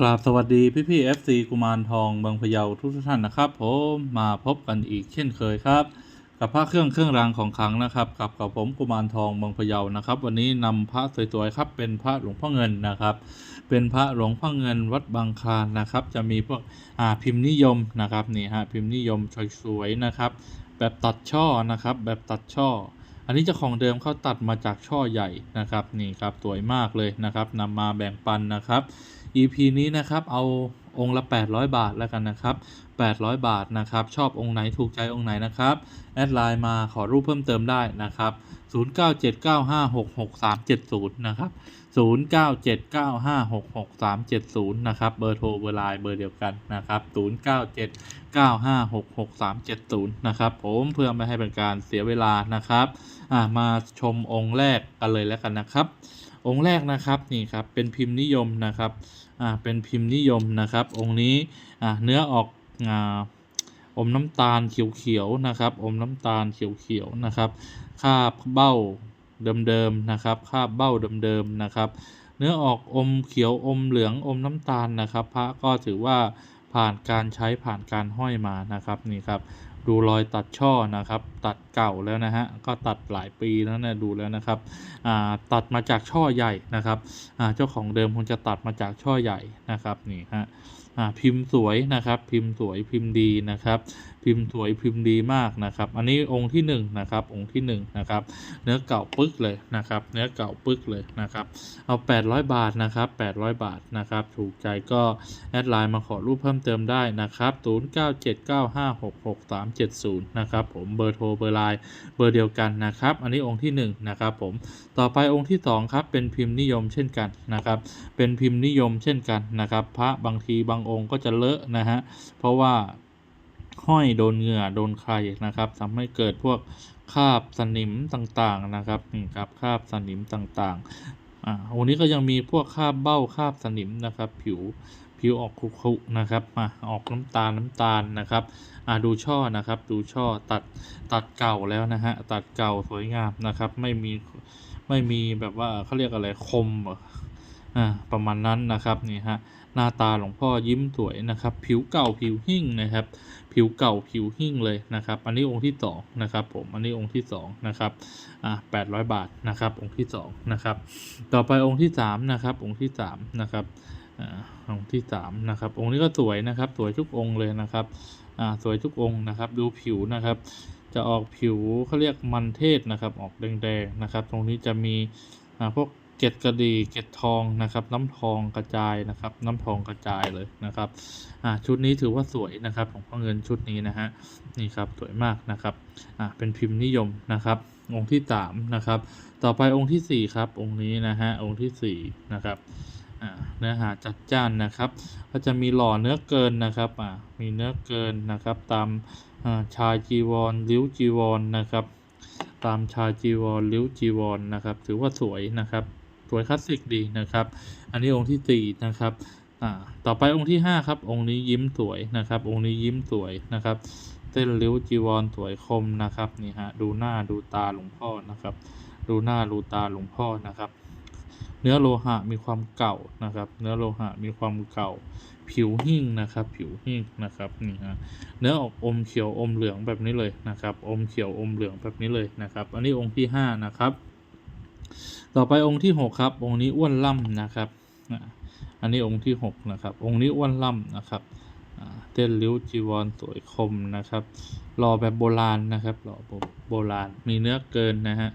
กราบสวัสดีพี่พี่เอฟซีกุมารทองบางพะเยาทุกท่านนะครับผมมาพบกันอีกเช่นเคยครับ กับพระเครื่องเครื่องรางของขลังนะครับกับกับผมกุมารทองบางพะเยานะครับ วันนี้นำพระสวยๆครับ เป็นพระหลวงพ่อเงินนะครับ เป็นพระหลวงพ่อเงินวัดบางคลานนะครับ จะมีพวกอ่าพิมพ์นิยมนะครับนี่ฮะพิมพ์นิยมสวยๆนะครับ แบบตัดช่อนะครับ แบบตัดช่ออันนี้จ้าของเดิมเขาตัดมาจากช่อใหญ่นะครับนี่ครับสวยมากเลยนะครับนำมาแบ่งปันนะครับ EP นี้นะครับเอาองค์ละ 800 บาทแล้วกันนะครับ 800 บาทนะครับ ชอบองค์ไหนถูกใจองค์ไหนนะครับ แอดไลน์มาขอรูปเพิ่มเติมได้นะครับ 0979566370 นะครับ 0979566370 นะครับ เบอร์โทรเบอร์ไลน์เบอร์เดียวกันนะครับ 0979566370 นะครับ ผมเพื่อไม่ให้เป็นการเสียเวลานะครับ มาชมองค์แรกกันเลยแล้วกันนะครับ องค์แรกนะครับนี่ครับเป็นพิมพ์นิยมนะครับอ่าเป็นพิมพ์นิยมนะครับ องค์นี้อ่าเนื้อออกอ่าอมน้ำตาลเขียวๆนะครับ อมน้ำตาลเขียวๆนะครับคาบเบ้าเดิมๆนะครับคาบเบ้าเดิมๆนะครับ เนื้อออกอมเขียวอมเหลืองอมน้ำตาลนะครับ พระก็ถือว่าผ่านการใช้ผ่านการห้อยมานะครับนี่ครับ ดูรอยตัดช่อนะครับ ตัดเก่าแล้วนะฮะก็ตัดหลายปีแล้วนะดูแล้วนะครับตัดมาจากช่อใหญ่นะครับเจ้าของเดิมคงจะตัดมาจากช่อใหญ่นะครับนี่ฮะพิมพ์สวยนะครับ พิมพ์สวยพิมพ์ดีนะครับ พิมพ์สวยพิมพ์ดีมากนะครับ อันนี้องค์ที่หนึ่งนะครับองค์ที่หนึ่งนะครับ เนื้อเก่าปึ๊กเลยนะครับ เนื้อเก่าปึ๊กเลยนะครับ เอา 800 บาทนะครับ800 บาทนะครับ ถูกใจก็แอดไลน์มาขอรูปเพิ่มเติมได้นะครับ 0979566370 นะครับ ผมเบอร์โทรเบอร์ไลน์เบอร์เดียวกันนะครับ อันนี้องค์ที่1นะครับ ผมต่อไปองค์ที่2ครับเป็นพิมพ์นิยมเช่นกันนะครับ เป็นพิมพ์นิยมเช่นกันนะครับ พระบางทีบางองค์ก็จะเลอะนะฮะเพราะว่า ห้อยโดนเหงื่อโดนใครนะครับทำให้เกิดพวกคราบสนิมต่างๆนะครับนี่ครับคราบสนิมต่างๆอ่าวันนี้ก็ยังมีพวกคราบเบ้าคราบสนิมนะครับ ผิวผิวออกคุกๆนะครับมาออกน้ำตาลน้ำตาลนะครับอ่าดูช่อนะครับ ดูช่อตัดตัดเก่าแล้วนะฮะตัดเก่าสวยงามนะครับ ไม่มีไม่มีแบบว่าเขาเรียกอะไรคม อ่าประมาณนั้นนะครับนี่ฮะหน้าตาหลวงพ่อยิ้มสวยนะครับ ผิวเก่าผิวหิ่งนะครับ ผิวเก่าผิวหิ่งเลยนะครับ อันนี้องค์ที่สองนะครับผมอันนี้องค์ที่สองนะครับอ่าแปดร้อยบาทนะครับ องค์ที่สองนะครับต่อไปองค์ที่สามนะครับองค์ที่สามนะครับอ่าองค์ที่สามนะครับองค์นี้ก็สวยนะครับ สวยทุกองค์เลยนะครับอ่าสวยทุกองค์นะครับ ดูผิวนะครับจะออกผิวเขาเรียกมันเทศนะครับ ออกแดงๆนะครับ ตรงนี้จะมีอ่าพวก เกล็ดกระดีเกล็ดทองนะครับ น้ำทองกระจายนะครับ น้ำทองกระจายเลยนะครับอ่าชุดนี้ถือว่าสวยนะครับของพ่อเงินชุดนี้นะฮะนี่ครับสวยมากนะครับอ่าเป็นพิมพ์นิยมนะครับองค์ที่สามนะครับต่อไปองค์ที่สี่ครับ องค์นี้นะฮะองค์ที่สี่นะครับอ่าเนื้อหาจัดจ้านนะครับ ก็จะมีหล่อเนื้อเกินนะครับอ่ามีเนื้อเกินนะครับ ตามอ่าชายจีวรริ้วจีวรนะครับ ตามชายจีวรริ้วจีวรนะครับ ถือว่าสวยนะครับ สวยคลาสสิกดีนะครับ อันนี้องค์ที่สี่นะครับอ่าต่อไปองค์ที่ห้าครับ องค์นี้ยิ้มสวยนะครับ องค์นี้ยิ้มสวยนะครับเส้นริ้วจีวรสวยคมนะครับนี่ฮะดูหน้าดูตาหลวงพ่อนะครับ ดูหน้าดูตาหลวงพ่อนะครับ เนื้อโลหะมีความเก่านะครับ เนื้อโลหะมีความเก่า ผิวหิ่งนะครับ ผิวหิ่งนะครับนี่ฮะเนื้อออกอมเขียวอมเหลืองแบบนี้เลยนะครับ อมเขียวอมเหลืองแบบนี้เลยนะครับ อันนี้องค์ที่ห้านะครับ ต่อไปองค์ที่หกครับ องค์นี้อ้วนล่ำนะครับอันนี้องค์ที่หกนะครับ องค์นี้อ้วนล่ำนะครับเต้นริ้วจีวรสวยคมนะครับหล่อแบบโบราณนะครับหล่อแบบโบราณมีเนื้อเกินนะฮะ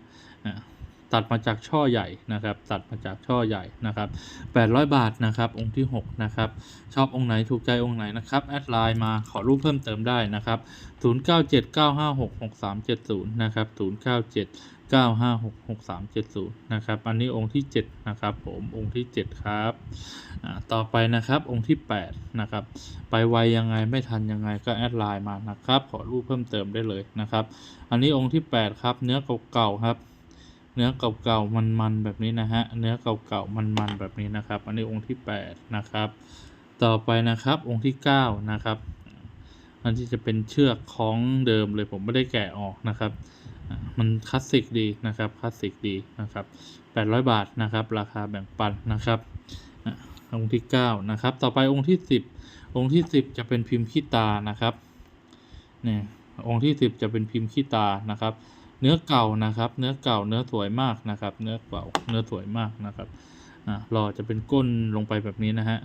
ตัดมาจากช่อใหญ่นะครับ ตัดมาจากช่อใหญ่นะครับ 800 บาทนะครับ องค์ที่ 6 นะครับ ชอบองค์ไหนถูกใจองค์ไหนนะครับ แอดไลน์มาขอรูปเพิ่มเติมได้นะครับ 0979566370 นะครับ 9566370 นะครับ อันนี้องค์ที่ 7 นะครับผมองค์ที่ 7 ครับต่อไปนะครับองค์ที่ 8 นะครับ ไปไวยังไงไม่ทันยังไงก็แอดไลน์มานะครับ ขอรูปเพิ่มเติมได้เลยนะครับ อันนี้องค์ที่ 8 ครับ เนื้อเก่าๆครับ เนื้อเก่าๆมันๆแบบนี้นะฮะเนื้อเก่าๆมันๆแบบนี้นะครับ อันนี้องค์ที่แปดนะครับ ต่อไปนะครับองค์ที่เก้านะครับอันที่จะเป็นเชือกคล้องเดิมเลยผมไม่ได้แกะออกนะครับ มันคลาสสิกดีนะครับคลาสสิกดีนะครับ800 บาทนะครับ ราคาแบ่งปันนะครับองค์ที่เก้านะครับ ต่อไปองค์ที่สิบองค์ที่สิบจะเป็นพิมพ์ขี้ตานะครับเนี่ยองค์ที่สิบจะเป็นพิมพ์ขี้ตานะครับ เนื้อเก่านะครับ เนื้อเก่าเนื้อสวยมากนะครับ เนื้อเก่าเนื้อสวยมากนะครับอ่ารอจะเป็นก้นลงไปแบบนี้นะฮะ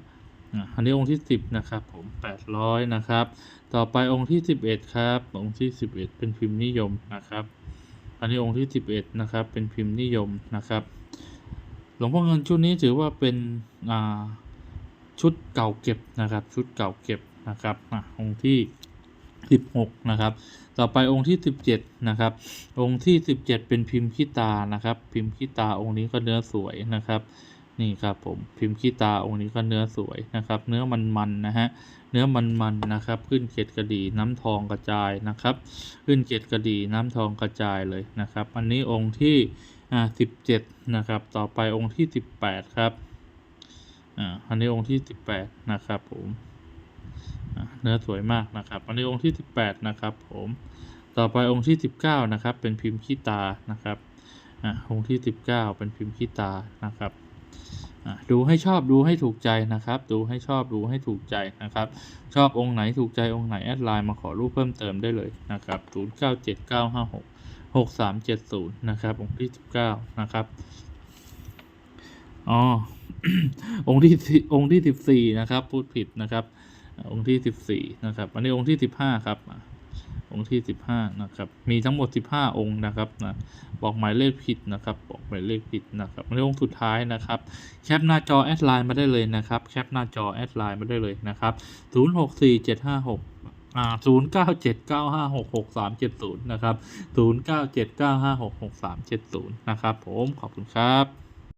อะอันนี้องค์ที่สิบนะครับ ผมแปดร้อยนะครับ ต่อไปองค์ที่สิบเอ็ดครับ องค์ที่สิบเอ็ดเป็นพิมพ์นิยมนะครับ อันนี้องค์ที่สิบเอ็ดนะครับ เป็นพิมพ์นิยมนะครับ หลวงพ่อเงินชุดนี้ถือว่าเป็นอ่าชุดเก่าเก็บนะครับ ชุดเก่าเก็บนะครับอะองค์ที่สิบหกนะครับ ต่อไปองค์ที่สิบเจ็ดนะครับ องค์ที่สิบเจ็ดเป็นพิมพ์ขี้ตานะครับ พิมพ์ขี้ตาองค์นี้ก็เนื้อสวยนะครับ นี่ครับผมพิมพ์ขี้ตาองค์นี้ก็เนื้อสวยนะครับ เนื้อมันๆนะฮะเนื้อมันๆนะครับ ขึ้นเกล็ดกระดีน้ำทองกระจายนะครับ ขึ้นเกล็ดกระดีน้ำทองกระจายเลยนะครับ อันนี้องค์ที่อ่าสิบเจ็ดนะครับ ต่อไปองค์ที่สิบแปดครับอ่าอันนี้องค์ที่สิบแปดนะครับผมเนื้อสวยมากนะครับ อันนี้องค์ที่สิบแปดนะครับ ผมต่อไปองค์ที่สิบเก้านะครับ เป็นพิมพ์ขี้ตานะครับอ่าองค์ที่สิบเก้าเป็นพิมพ์ขี้ตานะครับ ดูให้ชอบดูให้ถูกใจนะครับ ดูให้ชอบดูให้ถูกใจนะครับ ชอบองค์ไหนถูกใจองค์ไหนแอดไลน์มาขอรูปเพิ่มเติมได้เลยนะครับ 0 9 7 9 5 6 6 3 7 0 นะครับ องค์ที่ 19 นะครับ อ๋อ องค์ที่สิองค์ที่ 14 นะครับ พูดผิดนะครับอ่าองค์ที่ 14 นะครับ อันนี้องค์ที่ 15 ครับ องค์ที่ 15 นะครับ มีทั้งหมด 15 องค์นะครับนะบอกหมายเลขผิดนะครับ บอกหมายเลขผิดนะครับในองค์สุดท้ายนะครับ แคปหน้าจอแอดไลน์มาได้เลยนะครับ แคปหน้าจอแอดไลน์มาได้เลยนะครับ 0 6 4 7 5 6อ่า0 9 7 9 5 6 6 3 7 0นะครับ0 9 7 9 5 6 6 3 7 0นะครับผมขอบคุณครับ